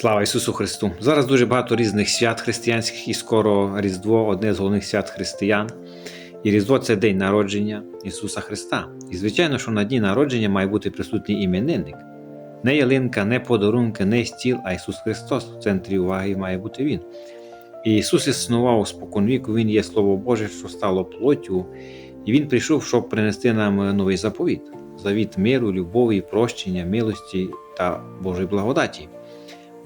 Слава Ісусу Христу! Зараз дуже багато різних свят християнських і скоро Різдво одне з головних свят християн. І Різдво це день народження Ісуса Христа. І звичайно, що на дні народження має бути присутній іменинник. Не ялинка, не подарунки, не стіл, а Ісус Христос в центрі уваги має бути Він. І Ісус існував споконвіку, Він є Слово Боже, що стало плоттю, і Він прийшов, щоб принести нам новий заповіт завіт миру, любові, прощення, милості та Божої благодаті.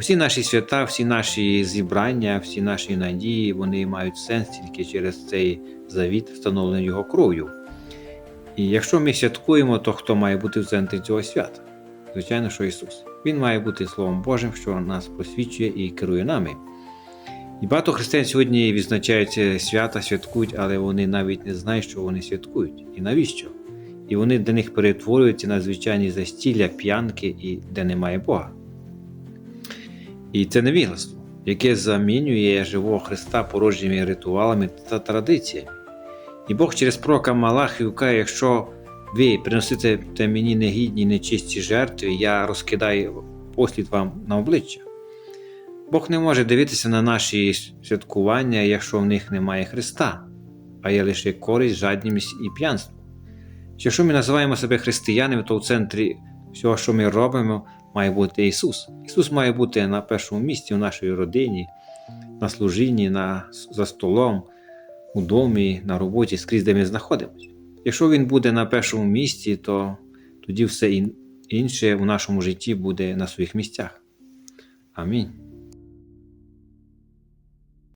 Усі наші свята, всі наші зібрання, всі наші надії, вони мають сенс тільки через цей завіт, встановлений його кров'ю. І якщо ми святкуємо, то хто має бути в центрі цього свята? Звичайно, що Ісус. Він має бути Словом Божим, що нас просвічує і керує нами. І багато християн сьогодні відзначають свята, святкують, але вони навіть не знають, що вони святкують і навіщо. І вони для них перетворюються на звичайні застілля, п'янки і де немає Бога. І це невігластво, яке замінює живого Христа порожніми ритуалами та традиціями. І Бог через пророка Малахію каже, якщо ви приносите мені негідні, нечисті жертви, я розкидаю послід вам на обличчя. Бог не може дивитися на наші святкування, якщо в них немає Христа, а є лише користь, жадність і п'янство. Якщо ми називаємо себе християнами, то в центрі всього, що ми робимо, має бути Ісус. Ісус має бути на першому місці в нашій родині, на служінні, на, за столом, у домі, на роботі, скрізь, де ми знаходимося. Якщо Він буде на першому місці, то тоді все інше в нашому житті буде на своїх місцях. Амінь.